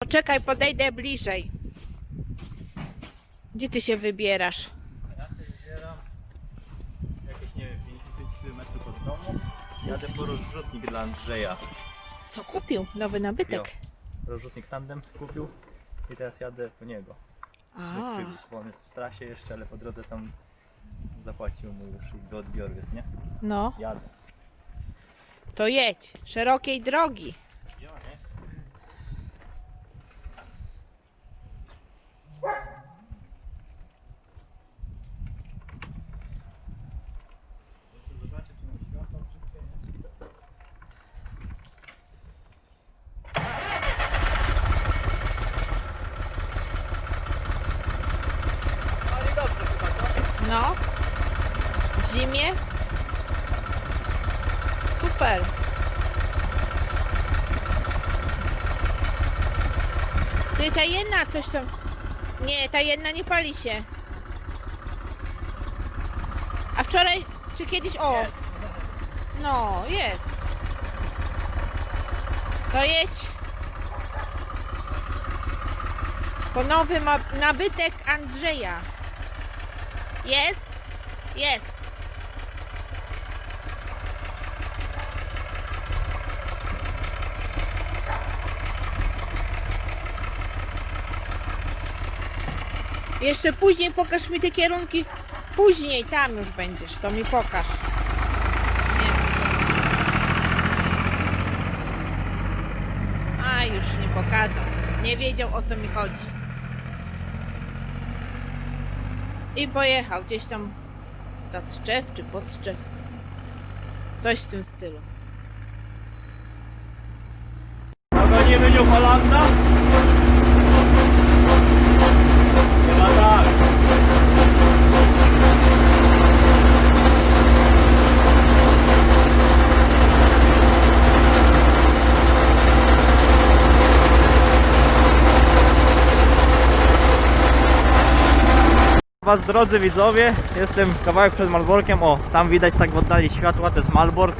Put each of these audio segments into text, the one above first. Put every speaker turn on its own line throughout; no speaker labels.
Poczekaj, podejdę bliżej. Gdzie ty się wybierasz?
Ja się zbieram jakieś, nie wiem, 55 km od domu. Jadę po rozrzutnik dla Andrzeja.
Co kupił? Nowy nabytek.
Jo. Rozrzutnik tandem kupił i teraz jadę po niego.
A,
Przywieźć, bo on jest w trasie jeszcze, ale po drodze tam zapłacił mu już i do odbioru jest, nie?
no,
Jadę.
to jedź. Szerokiej drogi.
Jo, nie? Zobaczę, czy mam światło wszystkie, nie? No i dobrze chyba, co?
No. W zimie. Super. Ty, ta jedna coś tam... Nie, ta jedna nie pali się. A wczoraj, czy kiedyś... O! No, jest. To jedź. Po nowy nabytek Andrzeja. Jest? Jest. Jeszcze później pokaż mi te kierunki. Później tam już będziesz, to mi pokaż. Nie. A już nie pokazał. Nie wiedział o co mi chodzi. I pojechał gdzieś tam za Tczew czy pod Tczew. Coś w tym stylu.
Dogonimy New Holanda? Chyba tak. Was drodzy widzowie, jestem kawałek przed Malborkiem. O, tam widać tak w oddali światła, to jest Malbork.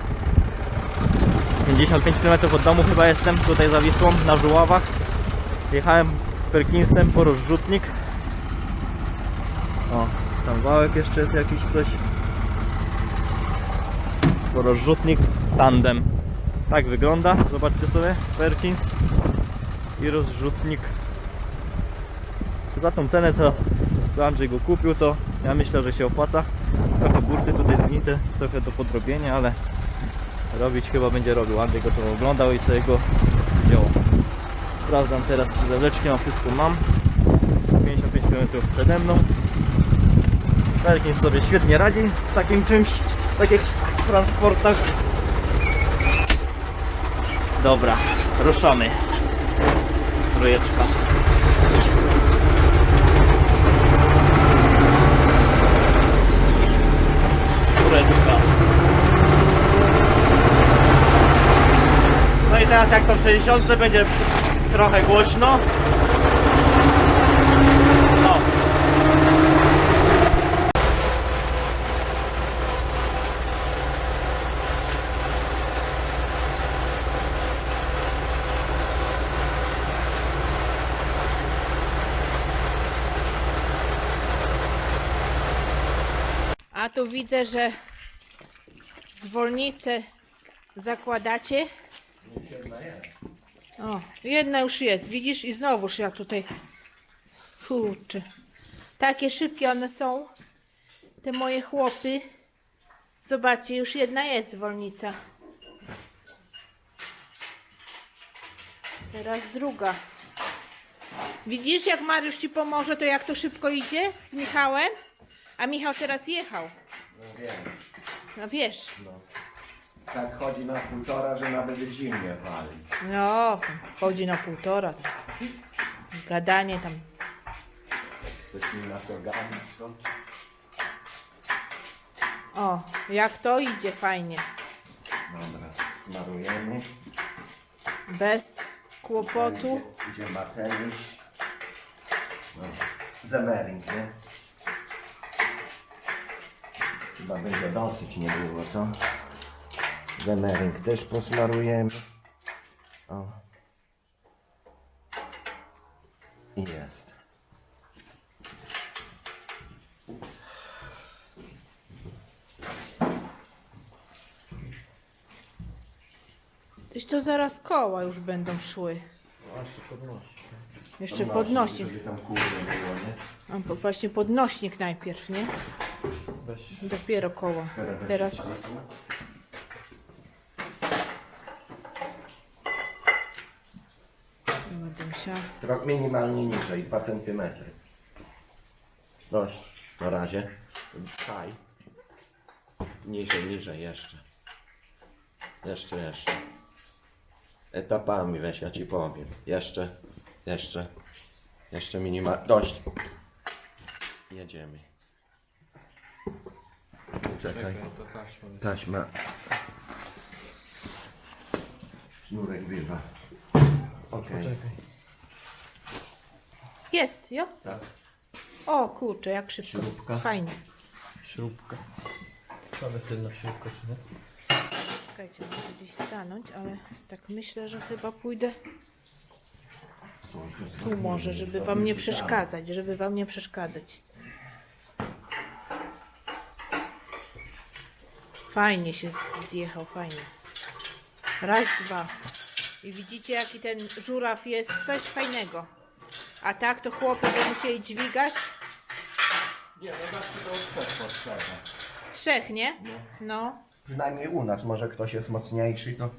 55 km od domu chyba jestem, tutaj za Wisłą, na Żuławach. Jechałem Perkinsem po rozrzutnik. O, tam wałek jeszcze jest jakiś coś. Po rozrzutnik tandem. Tak wygląda, zobaczcie sobie, Perkins i rozrzutnik. Za tą cenę co, co Andrzej go kupił to ja myślę, że się opłaca. Trochę burty tutaj zgnite, trochę do podrobienia, ale robić chyba będzie robił. Andrzej go to oglądał i sobie go wziął. Sprawdzam teraz, czy zawleczki mam wszystko mam. 55 km przede mną. Perkins sobie świetnie radzi w takim czymś, w takich transportach. Dobra, ruszamy. Trójeczka. Czwóreczka. No i teraz jak to w 60 będzie trochę głośno. O.
A tu widzę, że zwolnicę zakładacie. O, jedna już jest, widzisz? I znowuż ja tutaj. Kurczę. Takie szybkie one są. Te moje chłopy. Zobaczcie, już jedna jest zwolnica. Teraz druga. Widzisz, jak Mariusz ci pomoże, to jak to szybko idzie z Michałem? A Michał teraz jechał.
No wiem,
No wiesz.
no. Tak chodzi na półtora, że nawet zimnie pali.
No, chodzi na półtora. tam. Gadanie tam.
Ktoś mi na co ganić, to?
O, jak to idzie fajnie.
Dobra, smarujemy.
Bez kłopotu.
Idzie, idzie Mateusz. No, zemering, nie? Chyba będzie dosyć niedługo, co? Zemering też posmarujemy. O. I jest.
Tyś to zaraz koła już będą szły. Jeszcze podnośnik.
Żeby tam kurde było, nie?
A, bo właśnie podnośnik najpierw, nie?
Weź.
Dopiero koła. Teraz będę musiała...
Minimalnie niżej, 2 cm. Dość, na razie. Taj. Niżej, niżej jeszcze. Jeszcze, jeszcze. Etapami weź, ja ci powiem. Jeszcze, jeszcze. Jeszcze minimalnie. Dość. Jedziemy. Czekaj. Taśma. Sznurek bywa. Okej.
Jest, jo?
Tak.
O kurczę, jak szybko.
Śrubka.
Fajnie.
Śrubka. Mamy tylna śrubka, czy nie?
Czekajcie, muszę gdzieś stanąć, ale tak myślę, że chyba pójdę tu może, żeby wam nie przeszkadzać, żeby wam nie przeszkadzać. Fajnie się zjechał, fajnie. Raz, dwa. I widzicie, jaki ten żuraw jest, coś fajnego. A tak to chłopy by musieli dźwigać.
Nie, no zawsze to od trzech
Trzech, nie? No.
Przynajmniej u nas, może ktoś jest mocniejszy, to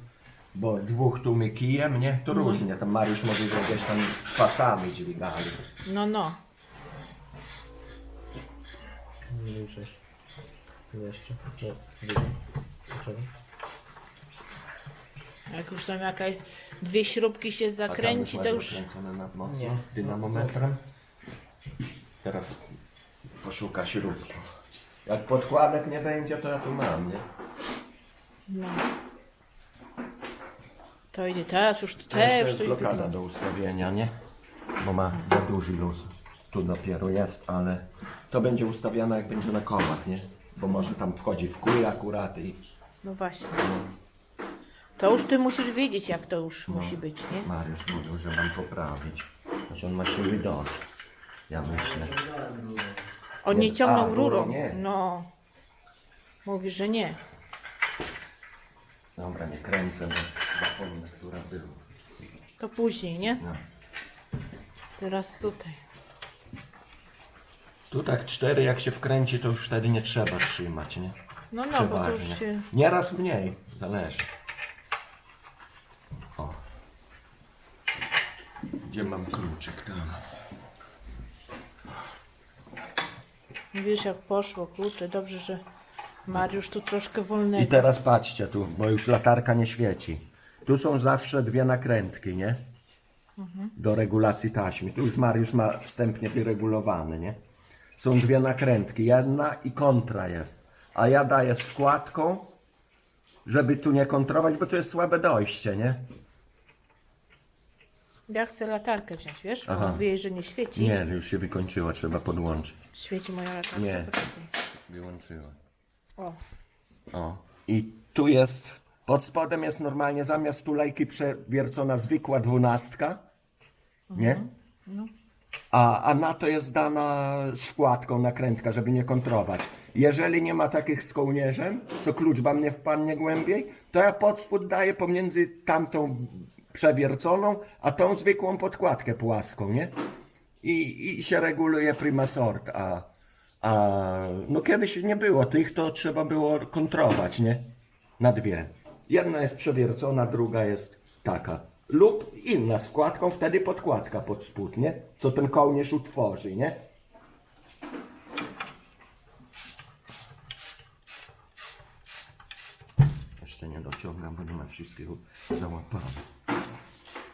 bo dwóch tu my kijem, nie? To różnie. Tam Mariusz mówi, że gdzieś tam pasami dźwigali.
No, no.
Nie jeszcze. Nie.
Jak już tam jakaś dwie śrubki się zakręci, to już...
Na mocno, dynamometrem. Teraz poszuka śrubki. Jak podkładek nie będzie, to ja tu mam, nie?
No. To idzie teraz, już
To
też
jeszcze
coś
jest blokada
wygląda.
do ustawienia, nie? Bo ma za duży luz. Tu dopiero jest, ale to będzie ustawiane jak będzie na kołach, nie? Bo może tam wchodzi w kół akurat i
No właśnie. To już ty musisz wiedzieć, jak to już musi być, nie?
Mariusz mówił, że mam poprawić. Znaczy on ma siły dość. Ja myślę.
On nie
Nie,
ciągnął rurą.
rurą nie.
No. Mówi, że nie.
Dobra, nie kręcę, bo zapomnę, która była.
To później, nie?
No.
Teraz tutaj.
Tu tak cztery jak się wkręci, to już wtedy nie trzeba trzymać, nie?
No, no, bo to
Przeważnie.
już się...
Nieraz mniej, zależy. O. Gdzie mam kluczyk tam?
Wiesz, jak poszło, kurczę, dobrze, że Mariusz tu troszkę
I
wolnego.
teraz patrzcie tu, bo już latarka nie świeci. Tu są zawsze dwie nakrętki, nie? Do regulacji taśmy. Tu już Mariusz ma wstępnie wyregulowany, nie? Są dwie nakrętki, jedna i kontra jest. A ja daję z wkładką, żeby tu nie kontrować, bo to jest słabe dojście, nie?
Ja chcę latarkę wziąć, wiesz? Bo
Aha.
mówię, że nie świeci.
Nie, już się wykończyło, trzeba podłączyć.
Świeci moja latarka.
Nie.
Poczekaj.
Wyłączyła.
O,
O. I tu jest, pod spodem jest normalnie zamiast tulejki przewiercona zwykła dwunastka, nie? A, a na to jest dana z nakrętka, żeby nie kontrować. Jeżeli nie ma takich z kołnierzem, co klucz wam nie wpadnie głębiej, to ja pod spód daję pomiędzy tamtą przewierconą, a tą zwykłą podkładkę płaską, nie? I, i się reguluje prima sort, a, a no kiedyś nie było tych, to trzeba było kontrować, nie? Na dwie. Jedna jest przewiercona, druga jest taka. Lub inna z wkładką, wtedy podkładka pod spód, nie? Co ten kołnierz utworzy, nie? Jeszcze nie dociągam, bo nie ma wszystkiego załapane.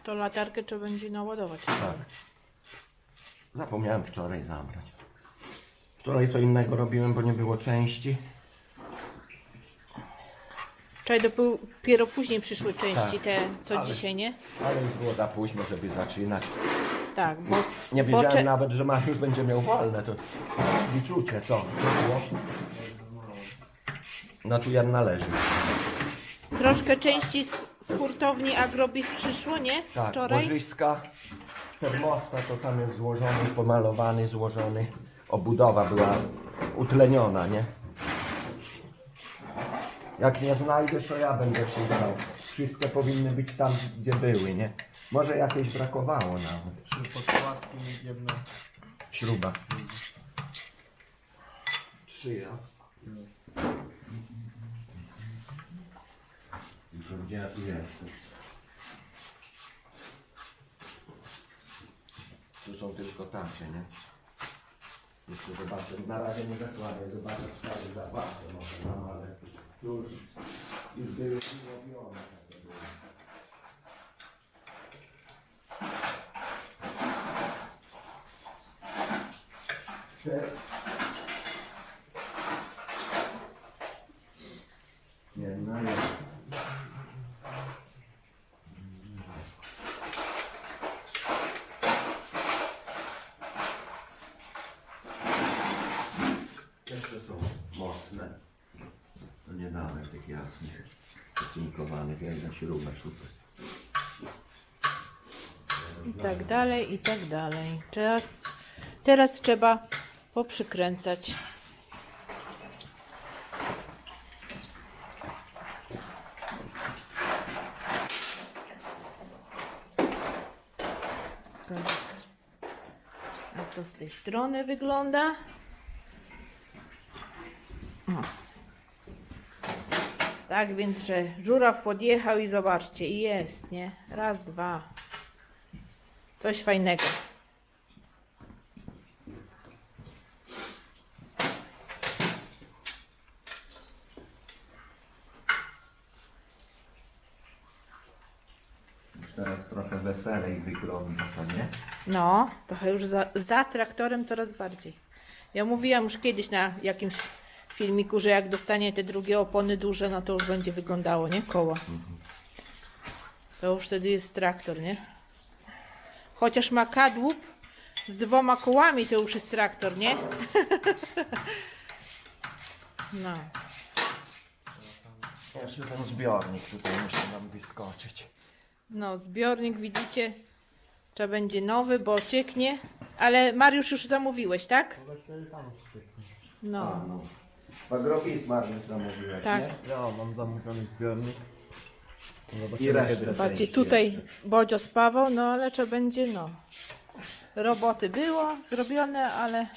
to latarkę trzeba będzie naładować.
Tak. Zapomniałem wczoraj zabrać. Wczoraj co innego robiłem, bo nie było części.
Wczoraj dopiero później przyszły części
Tak.
te, co
Ale-
dzisiaj, nie?
Ale już było za późno, żeby zaczynać.
Tak, bo...
Nie wiedziałem nawet, że Mariusz będzie miał wolne. To wyczucie, co? Było? No tu jedna leży.
Troszkę części z, z hurtowni Agrobis przyszło, nie?
Tak,
Wczoraj.
Bożyska termostat to tam jest złożony, pomalowany, złożony. Obudowa była utleniona, nie? Jak nie znajdziesz, to ja będę szukał. Wszystkie powinny być tam, gdzie były, nie? Może jakieś brakowało nawet.
Trzy podkładki jedna.
Śruba. Trzy, ja. Tylko gdzie ja tu jestem? Tu są tylko tamte, nie? Jeszcze zobaczę, na razie nie zakładam, zobaczę stary zobaczę może mam, ale już, już były zrobione. takie były. Te- Jedna jest. Jeszcze są mocne. To nie damy tych jasnych, ocinkowanych, jak na śrubę szukać.
I tak dalej, i tak dalej. Teraz, teraz trzeba poprzykręcać. Pokaż, Jak to z tej strony wygląda. Tak więc, że żuraw podjechał i zobaczcie, i jest, nie? Raz, dwa. Coś fajnego.
Teraz trochę weselej wygląda to, nie?
No, trochę już za, za traktorem coraz bardziej. Ja mówiłam już kiedyś na jakimś filmiku, że jak dostanie te drugie opony duże, no to już będzie wyglądało, nie? Koło. To już wtedy jest traktor, nie? Chociaż ma kadłub z dwoma kołami, to już jest traktor, nie? No.
Jeszcze ten zbiornik tutaj musi nam wyskoczyć.
No, zbiornik widzicie, trzeba będzie nowy, bo cieknie. Ale Mariusz już zamówiłeś, tak? No,
Pagropism Mariusz zamówiłeś,
tak.
nie?
Ja mam zamówiony zbiornik.
I resztę.
Patrzcie, tutaj. Bodzio spawał, no ale trzeba będzie, no. Roboty było zrobione, ale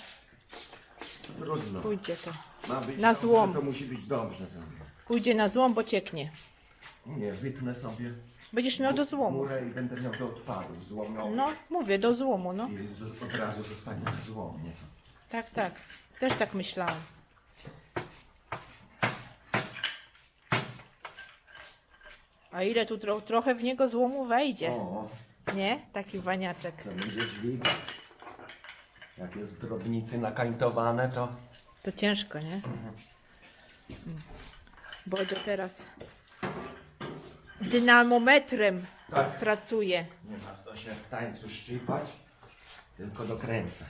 Trudno.
pójdzie to.
Ma być
Na
dobrze,
złom.
To musi być dobrze zrobione.
Pójdzie na złom, bo cieknie.
Nie, wytnę sobie
Będziesz miał do złomu.
murę i będę miał do odpadów złomionych.
No, mówię, do złomu, no.
I z- od razu zostanie na złomie.
Tak, tak. Też tak myślałam. A ile tu tro trochę w niego złomu wejdzie,
O,
nie? Taki waniaczek.
to będzie dźwig. Jak jest drobnicy nakańtowane, to
To ciężko, nie? Mm. Bodzio teraz dynamometrem
Tak.
pracuje.
nie ma co się w tańcu szczypać, tylko dokręcać.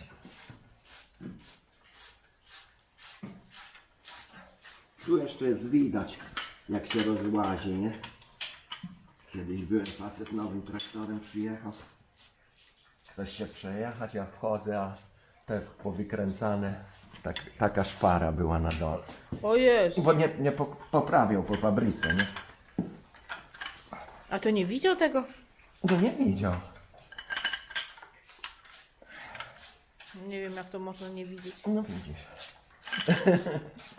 Tu jeszcze jest widać, jak się rozłazi, nie? Kiedyś byłem facet nowym traktorem, przyjechał. Chcesz się przejechać, ja wchodzę, a te powykręcane, tak, taka szpara była na dole.
O jest.
Bo nie, nie po, poprawiał po fabryce, nie?
A to nie widział tego?
No nie widział.
Nie wiem, jak to można nie widzieć.
No widzisz.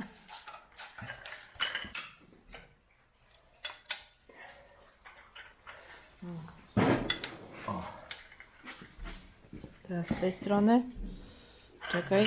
Teraz z tej strony. Czekaj.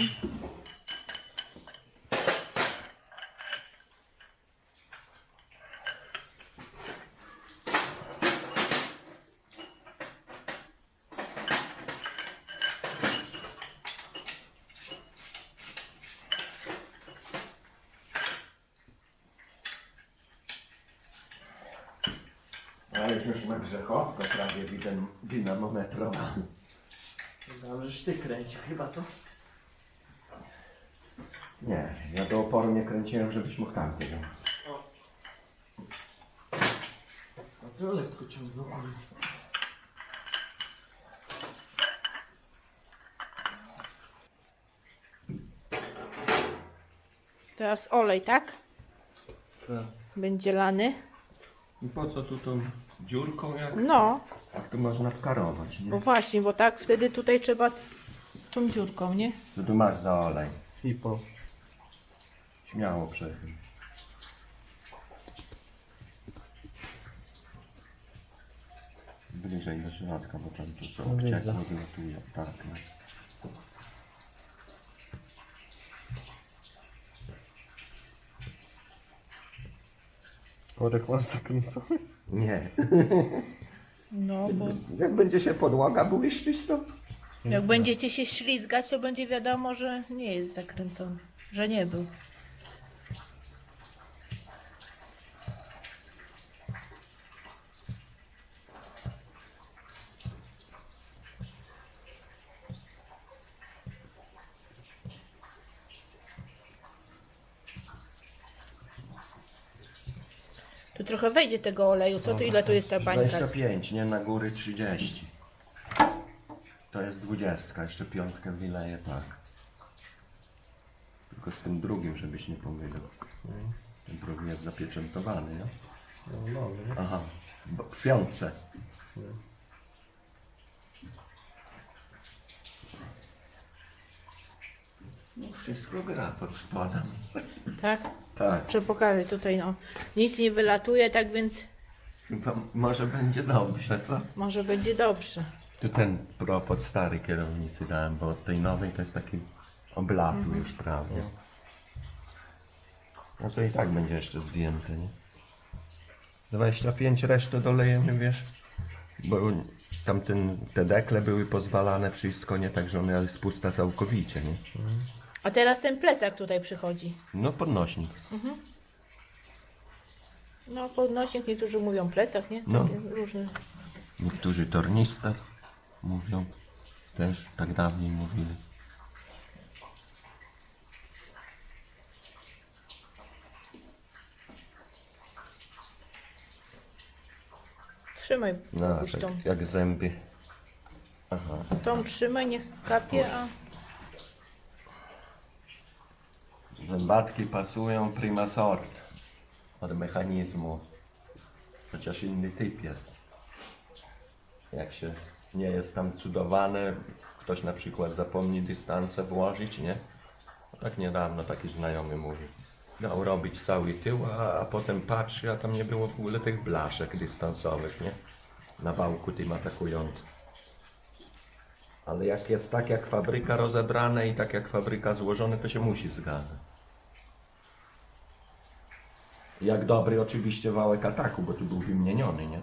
Ale już na grzechotko prawie widem dynamometrowany
żeś ty kręcił chyba, co?
Nie, ja do oporu nie kręciłem, żebyś mógł tam tego.
A to lekko ciągnął.
Teraz olej, tak? Tak. Będzie lany.
I po co tu tą dziurką, jak,
No,
jak tu można wkarować, nie?
bo właśnie, bo tak wtedy tutaj trzeba t- tą dziurką, nie?
Co tu masz za olej?
I po.
Śmiało przechyl. Bliżej do środka, bo tam tu co
No
jak
widzę.
rozlatuje. Tak, no.
Korek masz zakręcony?
Nie.
No, bo
Jak będzie się podłoga błyszczyć, to...
jak będziecie się ślizgać, to będzie wiadomo, że nie jest zakręcony, że nie był. Tu trochę wejdzie tego oleju. Co tu, ile tu jest ta bańka?
25, nie? Na góry 30. To jest 20, jeszcze piątkę wyleję tak. Tylko z tym drugim, żebyś nie pomylił. Ten drugi jest zapieczętowany, nie?
No dobra.
Aha, bo w piątce. No wszystko gra pod spodem.
Tak?
Tak,
tutaj, no. Nic nie wylatuje, tak więc
chyba może będzie dobrze, co?
może będzie dobrze.
Tu ten pro pod starej kierownicy dałem, bo od tej nowej to jest taki oblazł już prawie. No to i tak będzie jeszcze zdjęte, nie? 25 resztę dolejemy, wiesz? Bo tamten, te dekle były pozwalane wszystko, nie tak, że one spusta całkowicie, nie?
A teraz ten plecak tutaj przychodzi.
No podnośnik.
No, podnośnik, niektórzy mówią plecak, nie?
No.
Takie różne.
Niektórzy tornister mówią, też tak dawniej mówili.
Trzymaj,
No, tak
tą.
jak zęby. Aha.
Tą trzymaj, niech kapie, a...
Zębatki pasują prima sort od mechanizmu. Chociaż inny typ jest. Jak się nie jest tam cudowane, ktoś na przykład zapomni dystanse włożyć, nie? No Tak niedawno taki znajomy mówi. Dał robić cały tył, a, a potem patrzy, a tam nie było w ogóle tych blaszek dystansowych, nie? Na wałku tym atakującym. Ale jak jest tak jak fabryka rozebrane i tak jak fabryka złożone, to się musi zgadzać. Jak dobry oczywiście wałek ataku, bo tu był wymieniony, nie?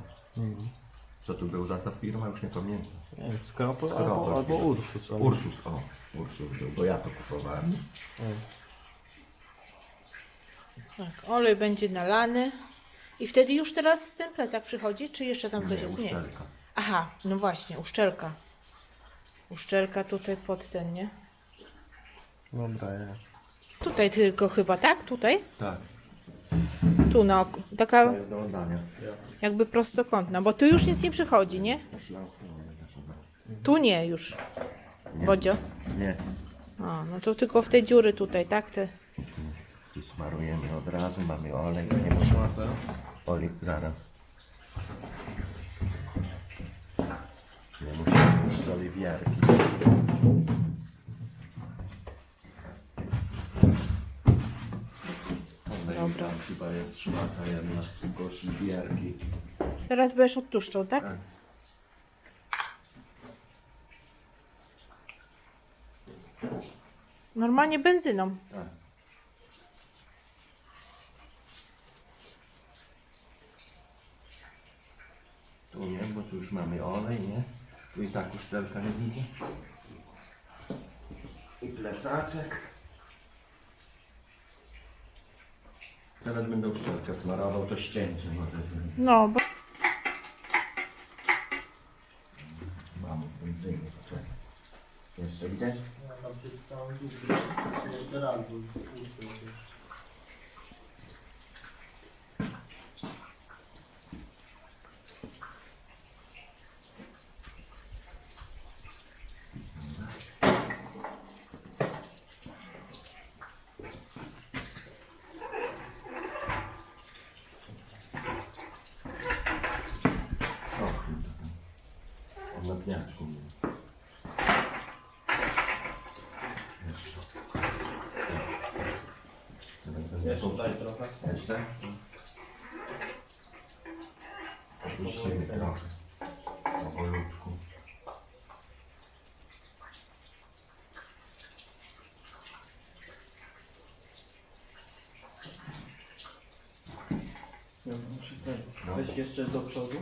Co tu był za za firma? Już nie pamiętam.
Nie wiem, Skropol
Skropol.
albo, albo Ursus. Ale...
Ursus, o. Ursus był, bo ja to kupowałem.
Tak, olej będzie nalany. I wtedy już teraz ten plecak przychodzi, czy jeszcze tam coś jest? Nie.
uszczelka.
Aha, no właśnie, uszczelka. Uszczelka tutaj pod ten, nie?
Dobra, ja.
Tutaj tylko chyba, tak? Tutaj?
Tak,
Tu na oku. Taka
to jest do oddania.
jakby prostokątna, bo tu już nic nie przychodzi, nie? Tu nie już. Bodzio?
Nie,
A, no to tylko w te dziury tutaj, tak? Te...
tu smarujemy od razu, mamy olej, nie musimy. Olej, zaraz. Nie musimy już z oliwierki. Chyba jest szmata jedna, tylko oliwierki.
Teraz będziesz odtłuszczał, tak?
Tak.
Normalnie benzyną.
Tak. Tu nie, bo tu już mamy olej, nie? Tu i tak uszczelka nie widzi. I plecaczek. Teraz będę uszczelkę smarował, to ścięcie może.
No, bo...
Mam benzyny, poczekaj. Jeszcze gdzieś? drewniaczku.
Jeszcze daj trochę.
Jeszcze? Opuścimy trochę. Powolutku.
No, muszę ten. Weź jeszcze do przodu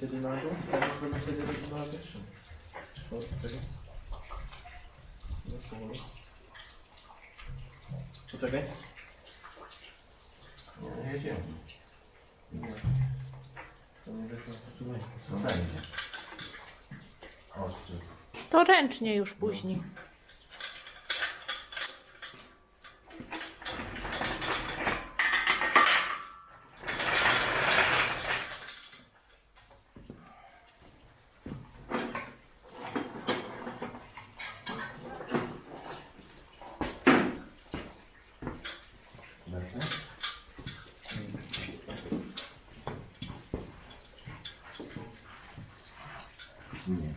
i wtedy na dół. Ja wtedy robił na. O, czekaj. Poczekaj.
Nie, jedziemy.
Nie. To nie wyszło. Słuchaj.
No będzie. Ostry.
To ręcznie już później.
Dobrze? Nie.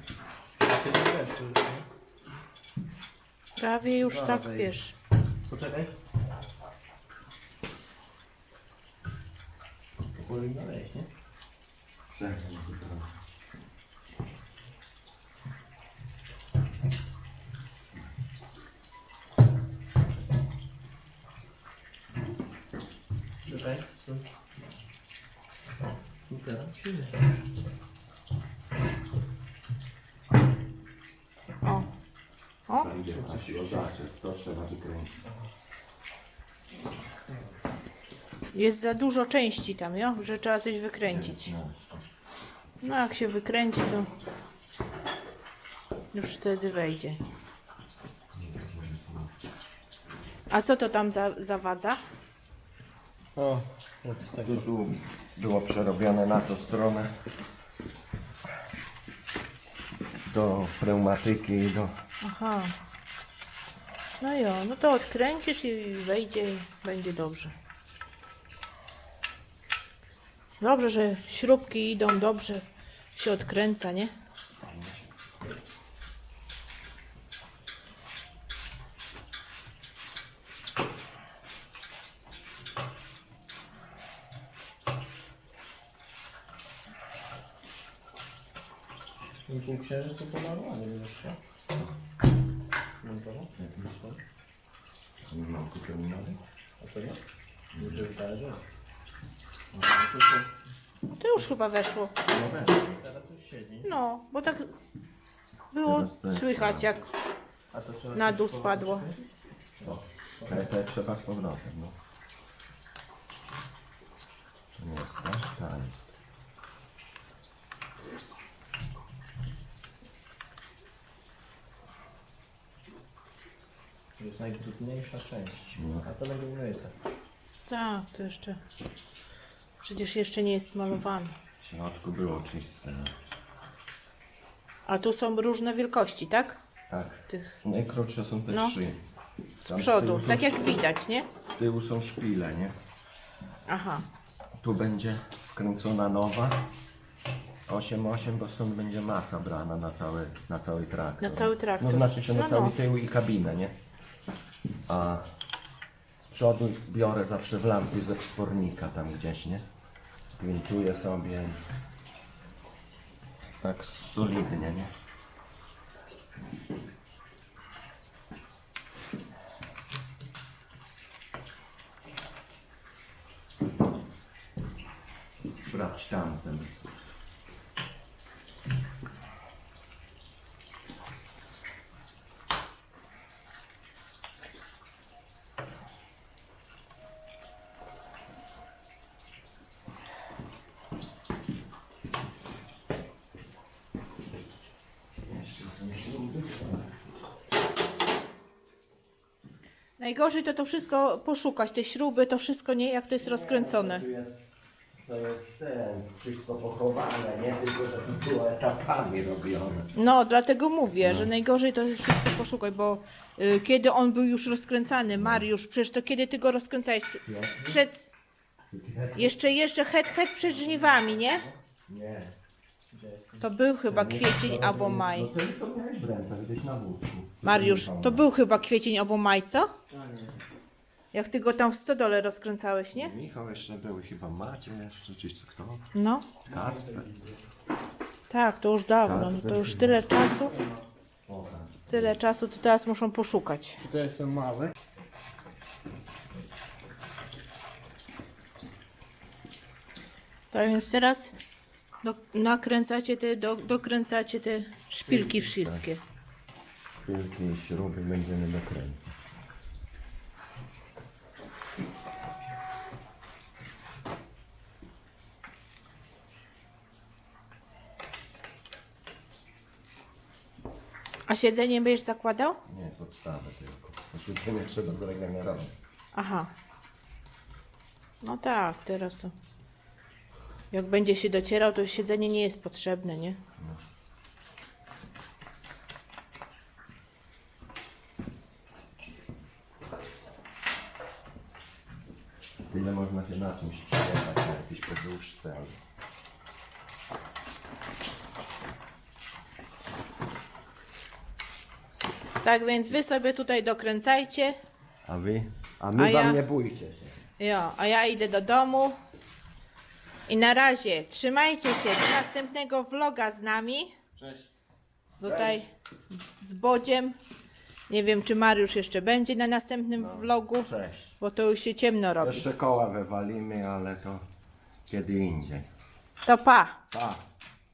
Prawie już
Dobra,
tak
wejdź.
wiesz.
Poczekaj. Powinno wejść, nie?
Czekaj, tylko.
Czekaj. Tu. O, tu teraz
Prosiło zaczep, to trzeba wykręcić.
jest za dużo części tam, jo? że trzeba coś wykręcić.
No.
No jak się wykręci, to już wtedy wejdzie. A co to tam za, zawadza?
O, od tego.
Tu, tu było przerobione na tą stronę do pneumatyki i do...
Aha. No jo, no to odkręcisz i wejdzie i będzie dobrze. Dobrze, że śrubki idą dobrze, się odkręca, nie?
I pół księżyca to jeszcze. To?
Nie mam tu terminalu.
A to nie? Że.
To już chyba weszło.
No weź.
Teraz już siedzi.
No, bo tak było
Teraz to
słychać, jak
A to trzeba
na dół spadło.
O, te, te trzeba z powrotem, no. To nie jest, tak? Ta jest.
Najbrudniejsza część.
No.
A to będzie myte.
Tak, to jeszcze. Przecież jeszcze nie jest malowane.
W środku było czyste.
A tu są różne wielkości, tak?
Tak.
Tych
Najkrótsze są te
No.
trzy.
z
Tam
przodu,
tyłu są
tak jak
szpile.
widać, nie?
Z tyłu są szpile, nie?
Aha.
Tu będzie wkręcona nowa. 8-8, bo stąd będzie masa brana na cały, na cały traktor.
Na cały traktor.
No znaczy się na
No,
cały
no.
tył i kabinę, nie? A z przodu biorę zawsze w lampy ze wspornika tam gdzieś, nie? Gwintuję sobie. Tak solidnie, nie? Brać tamten. Jeszcze są śruby.
Najgorzej to to wszystko poszukać, te śruby, to wszystko nie, jak to jest rozkręcone.
To jest, to jest ten, wszystko pochowane, nie? Tylko, że to było etapami robione.
No, dlatego mówię, że najgorzej to wszystko poszukać, bo y, kiedy on był już rozkręcany, Mariusz, przecież to kiedy ty go rozkręcałeś? Prze- Przed, jeszcze, jeszcze het, het przed żniwami, nie?
Nie.
To był chyba kwiecień albo maj.
No to to miałeś w ręce, gdzieś na wózku.
Mariusz, to był chyba kwiecień albo maj, co? Jak ty go tam w stodole rozkręcałeś, nie?
Michał jeszcze był, chyba Macie jeszcze, czy kto?
No.
Kacper.
Tak, to już dawno. No to już tyle czasu. Tyle czasu, to teraz muszą poszukać.
To jest ten mały.
Tak więc teraz do, nakręcacie te, do, dokręcacie te szpilki wszystkie.
Wielkie śruby będziemy dokręcać.
A siedzenie będziesz zakładał?
Nie, podstawę tylko. Oświetlenie trzeba zregenerować.
Aha. No tak, teraz to. Jak będzie się docierał, to siedzenie nie jest potrzebne, nie?
Tyle można się na czymś przyjechać, na jakieś podróżce albo...
Tak więc wy sobie tutaj dokręcajcie.
A wy? A my
A
wam
ja-
nie bójcie się.
Jo, a ja idę do domu. I na razie trzymajcie się do następnego vloga z nami.
Cześć.
Tutaj z Bodziem. Nie wiem, czy Mariusz jeszcze będzie na następnym vlogu,
Cześć.
bo to już się ciemno robi.
Jeszcze koła wywalimy, ale to kiedy indziej.
To pa!
Pa!